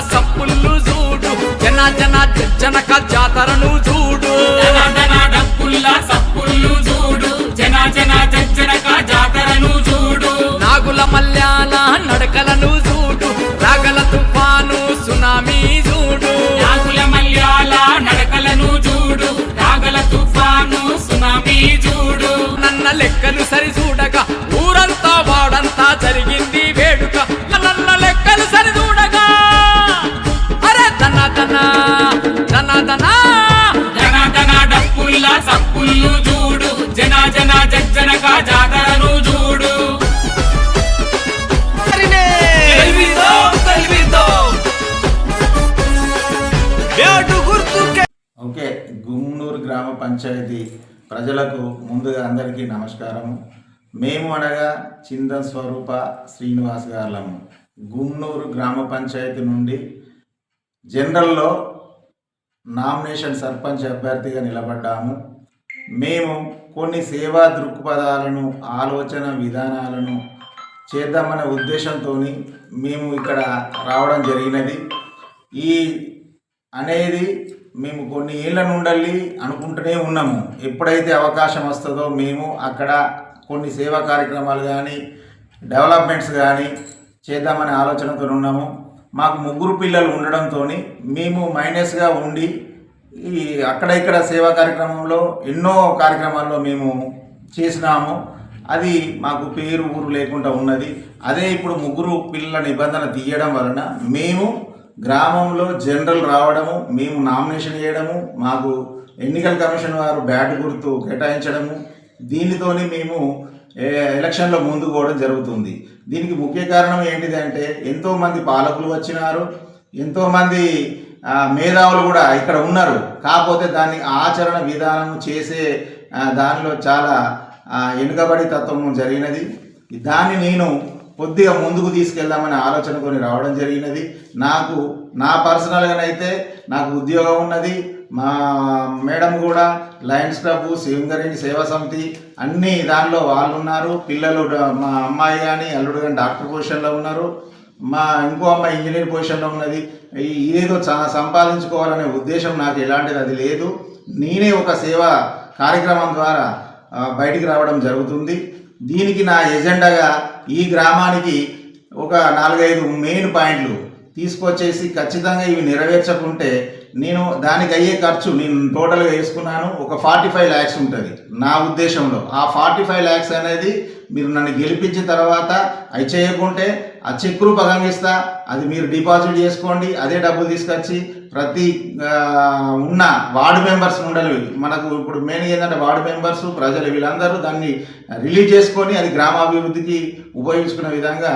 సప్పుళ్ళు చూడు. జన జన జనక జాతరను చూడు. డప్పుల్లా సప్పుళ్ళు చూడు. జన జన జజ్జనక జాతరను చూడు. నాగుల మల్యాల నడకలను చూడు. రాగల తుఫాను సునామీ చూడు. నాగుల మల్యాల నడకలను చూడు. రాగల తుఫాను సునామీ చూడు. నన్న లెక్కలు సరి చూడగా పంచాయతీ ప్రజలకు ముందుగా అందరికీ నమస్కారము. మేము అనగా చిందన్ స్వరూప శ్రీనివాస్ గారులము. గుమ్నూరు గ్రామ పంచాయతీ నుండి జనరల్లో నామినేషన్ సర్పంచ్ అభ్యర్థిగా నిలబడ్డాము. మేము కొన్ని సేవా దృక్పథాలను ఆలోచన విధానాలను చేద్దామనే ఉద్దేశంతో మేము ఇక్కడ రావడం జరిగినది. ఈ అనేది మేము కొన్ని ఏళ్ళ నుండి అనుకుంటూనే ఉన్నాము. ఎప్పుడైతే అవకాశం వస్తుందో మేము అక్కడ కొన్ని సేవా కార్యక్రమాలు కానీ డెవలప్మెంట్స్ కానీ చేద్దామనే ఆలోచనతో ఉన్నాము. మాకు ముగ్గురు పిల్లలు ఉండడంతో మేము మైనస్గా ఉండి ఈ అక్కడ ఇక్కడ సేవా కార్యక్రమంలో ఎన్నో కార్యక్రమాల్లో మేము చేసినాము. అది మాకు పేరు ఊరు లేకుండా ఉన్నది. అదే ఇప్పుడు ముగ్గురు పిల్లల నిబంధన తీయడం వలన మేము గ్రామంలో జనరల్ రావడము మేము నామినేషన్ చేయడము మాకు ఎన్నికల కమిషన్ వారు బ్యాట్ గుర్తు కేటాయించడము దీనితోని మేము ఎలక్షన్లో ముందుకు పోవడం జరుగుతుంది. దీనికి ముఖ్య కారణం ఏంటిది అంటే ఎంతోమంది పాలకులు వచ్చినారు ఎంతోమంది మేధావులు కూడా ఇక్కడ ఉన్నారు. కాకపోతే దాన్ని ఆచరణ విధానం చేసే దానిలో చాలా వెనుకబడి తత్వం జరిగినది. దాన్ని నేను కొద్దిగా ముందుకు తీసుకెళ్దామనే కొని రావడం జరిగినది. నాకు నా పర్సనల్గానైతే నాకు ఉద్యోగం ఉన్నది. మా మేడం కూడా లయన్స్ క్లబ్ శివంగరేణి సేవా సమితి అన్ని దానిలో వాళ్ళు ఉన్నారు పిల్లలు మా అమ్మాయి కానీ అల్లుడు కానీ డాక్టర్ పొజిషన్లో ఉన్నారు. మా ఇంకో అమ్మాయి ఇంజనీర్ పొజిషన్లో ఉన్నది. ఇదేదో సంపాదించుకోవాలనే ఉద్దేశం నాకు ఎలాంటిది అది లేదు. నేనే ఒక సేవా కార్యక్రమం ద్వారా బయటికి రావడం జరుగుతుంది. దీనికి నా ఎజెండాగా ఈ గ్రామానికి ఒక నాలుగైదు మెయిన్ పాయింట్లు తీసుకొచ్చేసి ఖచ్చితంగా ఇవి నెరవేర్చకుంటే నేను దానికి అయ్యే ఖర్చు నేను టోటల్గా వేసుకున్నాను. ఒక ఫార్టీ ఫైవ్ ల్యాక్స్ ఉంటుంది నా ఉద్దేశంలో. ఆ ఫార్టీ ఫైవ్ ల్యాక్స్ అనేది మీరు నన్ను గెలిపించిన తర్వాత అవి చేయకుంటే ఆ చెక్ రూపకంగా ఇస్తా అది మీరు డిపాజిట్ చేసుకోండి అదే డబ్బులు తీసుకొచ్చి ప్రతి ఉన్న వార్డు మెంబర్స్ ఉండాలి మనకు ఇప్పుడు మెయిన్ ఏంటంటే వార్డు మెంబర్స్ ప్రజలు వీళ్ళందరూ దాన్ని రిలీజ్ చేసుకొని అది గ్రామాభివృద్ధికి ఉపయోగించుకునే విధంగా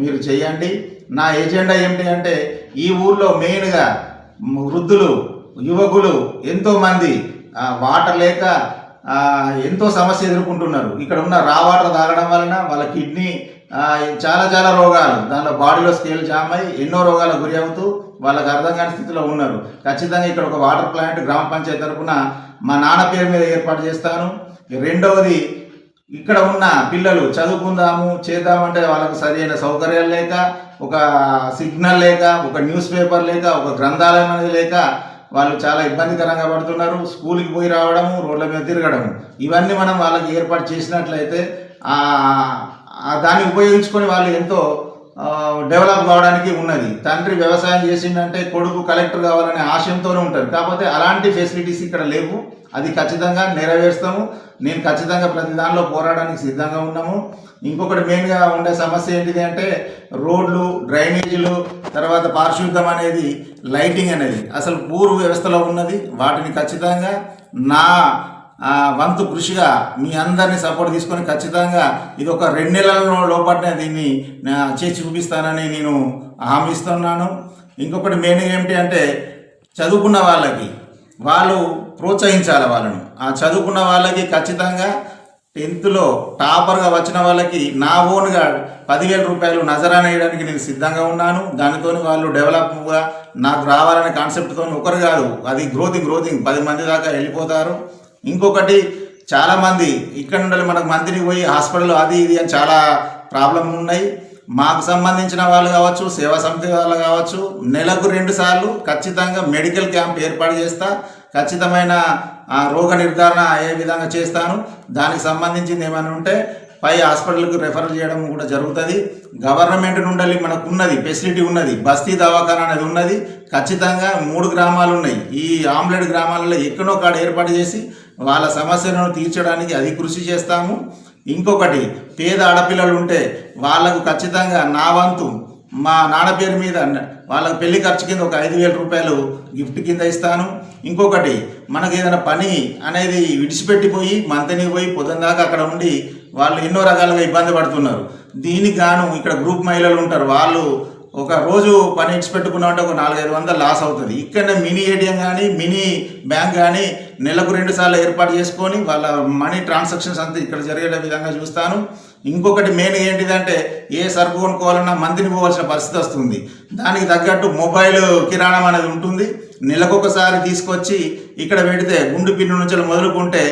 మీరు చేయండి. నా ఎజెండా ఏమిటి అంటే ఈ ఊర్లో మెయిన్గా వృద్ధులు యువకులు ఎంతోమంది వాటర్ లేక ఎంతో సమస్య ఎదుర్కొంటున్నారు. ఇక్కడ ఉన్న రా వాటర్ తాగడం వలన వాళ్ళ కిడ్నీ చాలా చాలా రోగాలు. దానిలో బాడీలో స్కేల్ జామ్ అయి ఎన్నో రోగాలకు గురి అవుతూ వాళ్ళకి అర్థం కాని స్థితిలో ఉన్నారు. ఖచ్చితంగా ఇక్కడ ఒక వాటర్ ప్లాంట్ గ్రామ పంచాయతీ తరఫున మా నాన్న పేరు మీద ఏర్పాటు చేస్తాను. రెండవది ఇక్కడ ఉన్న పిల్లలు చదువుకుందాము చేద్దామంటే వాళ్ళకు సరైన సౌకర్యాలు లేక ఒక సిగ్నల్ లేక ఒక న్యూస్ పేపర్ లేక ఒక గ్రంథాలయం అనేది లేక వాళ్ళు చాలా ఇబ్బందికరంగా పడుతున్నారు. స్కూల్కి పోయి రావడము రోడ్ల మీద తిరగడము. ఇవన్నీ మనం వాళ్ళకి ఏర్పాటు చేసినట్లయితే దాన్ని ఉపయోగించుకొని వాళ్ళు ఎంతో డెవలప్ కావడానికి ఉన్నది. తండ్రి వ్యవసాయం చేసిందంటే కొడుకు కలెక్టర్ కావాలనే ఆశయంతోనే ఉంటారు. కాకపోతే అలాంటి ఫెసిలిటీస్ ఇక్కడ లేవు. అది ఖచ్చితంగా నెరవేరుస్తాము. నేను ఖచ్చితంగా ప్రతి దానిలో పోరాడడానికి సిద్ధంగా ఉన్నాము. ఇంకొకటి మెయిన్గా ఉండే సమస్య ఏంటిది అంటే రోడ్లు డ్రైనేజీలు తర్వాత పారిశుద్ధం అనేది లైటింగ్ అనేది. అసలు పూర్వ వ్యవస్థలో ఉన్నది. వాటిని ఖచ్చితంగా నా వంతు కృషిగా మీ అందరినీ సపోర్ట్ తీసుకొని ఖచ్చితంగా ఇది ఒక రెండు నెలల లోపలనే దీన్ని చేసి చూపిస్తానని నేను హామీ ఇస్తున్నాను. ఇంకొకటి మెయిన్ ఏమిటి అంటే చదువుకున్న వాళ్ళకి వాళ్ళు ప్రోత్సహించాలి వాళ్ళను. ఆ చదువుకున్న వాళ్ళకి ఖచ్చితంగా టెన్త్లో టాపర్గా వచ్చిన వాళ్ళకి నా ఓన్గా పదివేల రూపాయలు నజరాన వేయడానికి నేను సిద్ధంగా ఉన్నాను. దానితో వాళ్ళు డెవలప్గా నాకు రావాలనే కాన్సెప్ట్తో ఒకరు కాదు అది గ్రోతింగ్ గ్రోతింగ్ పది మంది దాకా వెళ్ళిపోతారు. ఇంకొకటి చాలామంది ఇక్కడ నుండి మనకు మంత్రి పోయి హాస్పిటల్ అది ఇది అని చాలా ప్రాబ్లం ఉన్నాయి. మాకు సంబంధించిన వాళ్ళు కావచ్చు సేవా సమితి వాళ్ళు కావచ్చు నెలకు రెండు సార్లు ఖచ్చితంగా మెడికల్ క్యాంప్ ఏర్పాటు చేస్తా ఖచ్చితమైన రోగ నిర్ధారణ ఏ విధంగా చేస్తాను దానికి సంబంధించింది ఏమైనా ఉంటే పై హాస్పిటల్కి రెఫర్ చేయడం కూడా జరుగుతుంది. గవర్నమెంట్ నుండి మనకు ఉన్నది ఫెసిలిటీ ఉన్నది బస్తీ దవాఖాన అనేది ఉన్నది. ఖచ్చితంగా మూడు గ్రామాలు ఉన్నాయి. ఈ ఆమ్లెట్ గ్రామాలలో ఎక్కడో కాడ ఏర్పాటు చేసి వాళ్ళ సమస్యలను తీర్చడానికి అది కృషి చేస్తాము. ఇంకొకటి పేద ఆడపిల్లలు ఉంటే వాళ్ళకు ఖచ్చితంగా నా వంతు మా నాన్న పేరు మీద వాళ్ళకి పెళ్ళి ఖర్చు కింద ఒక ఐదు వేల రూపాయలు గిఫ్ట్ కింద ఇస్తాను. ఇంకొకటి మనకి ఏదైనా పని అనేది విడిచిపెట్టిపోయి మంతని పోయి పొద్దున దాకా అక్కడ ఉండి వాళ్ళు ఎన్నో రకాలుగా ఇబ్బంది పడుతున్నారు. దీనికి గాను ఇక్కడ గ్రూప్ మహిళలు ఉంటారు. వాళ్ళు ఒక రోజు పని ఇచ్చిపెట్టుకున్నామంటే ఒక నాలుగైదు వందలు లాస్ అవుతుంది. ఇక్కడ మినీ ఏటీఎం కానీ మినీ బ్యాంక్ కానీ నెలకు రెండు సార్లు ఏర్పాటు చేసుకొని వాళ్ళ మనీ ట్రాన్సాక్షన్స్ అంతా ఇక్కడ జరిగే విధంగా చూస్తాను. ఇంకొకటి మెయిన్ ఏంటిదంటే ఏ సరుకు కొనుక్కోవాలన్నా మందిని పోవాల్సిన పరిస్థితి వస్తుంది. దానికి తగ్గట్టు మొబైల్ కిరాణం అనేది ఉంటుంది. నెలకొకసారి తీసుకొచ్చి ఇక్కడ పెడితే గుండు పిన్ను నుంచి మొదలుకుంటే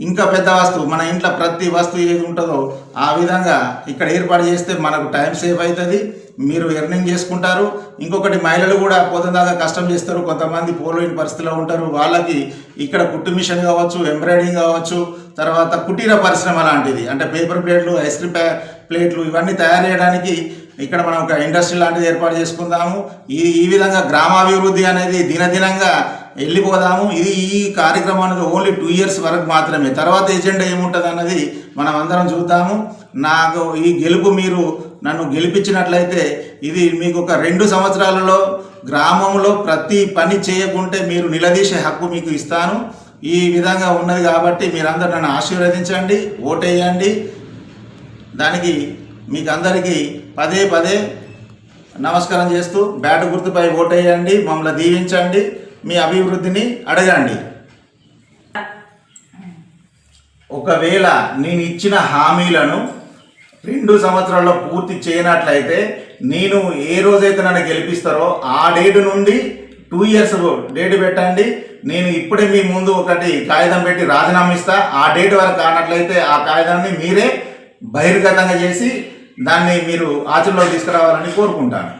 ఇంకా పెద్ద వస్తువు మన ఇంట్లో ప్రతి వస్తువు ఏది ఉంటుందో ఆ విధంగా ఇక్కడ ఏర్పాటు చేస్తే మనకు టైం సేవ్ అవుతుంది. మీరు ఎర్నింగ్ చేసుకుంటారు. ఇంకొకటి మహిళలు కూడా పొద్దుదాకా కష్టం చేస్తారు. కొంతమంది పోలేని పరిస్థితిలో ఉంటారు. వాళ్ళకి ఇక్కడ కుట్టు మిషన్ కావచ్చు ఎంబ్రాయిడింగ్ కావచ్చు తర్వాత కుటీర పరిశ్రమ లాంటిది. అంటే పేపర్ ప్లేట్లు ఐస్ క్రీమ్ ప్యా- ప్లేట్లు ఇవన్నీ తయారు చేయడానికి ఇక్కడ మనం ఒక ఇండస్ట్రీ లాంటిది ఏర్పాటు చేసుకుందాము. ఈ ఈ విధంగా గ్రామాభివృద్ధి అనేది దినదినంగా వెళ్ళిపోదాము ఇది ఈ కార్యక్రమానికి ఓన్లీ టూ ఇయర్స్ వరకు మాత్రమే. తర్వాత ఎజెండా ఏముంటుంది అన్నది మనం అందరం చూద్దాము. నాకు ఈ గెలుపు మీరు నన్ను గెలిపించినట్లయితే ఇది మీకు ఒక రెండు సంవత్సరాలలో గ్రామంలో ప్రతి పని చేయకుంటే మీరు నిలదీసే హక్కు మీకు ఇస్తాను. ఈ విధంగా ఉన్నది కాబట్టి మీరందరూ నన్ను ఆశీర్వదించండి ఓటేయండి. దానికి మీకు అందరికీ పదే పదే నమస్కారం చేస్తూ బ్యాట్ గుర్తుపై ఓటేయండి మమ్మల్ని దీవించండి. మీ అభివృద్ధిని అడగండి. ఒకవేళ నేను ఇచ్చిన హామీలను రెండు సంవత్సరాల్లో పూర్తి చేయనట్లయితే నేను ఏ రోజైతే నన్ను గెలిపిస్తారో ఆ డేట్ నుండి టూ ఇయర్స్ డేట్ పెట్టండి. నేను ఇప్పుడే మీ ముందు ఒకటి కాగితం పెట్టి రాజీనామా ఇస్తా. ఆ డేట్ వరకు కానట్లయితే ఆ కాగితాన్ని మీరే బహిర్గతంగా చేసి దాన్ని మీరు ఆచరణలో తీసుకురావాలని కోరుకుంటాను.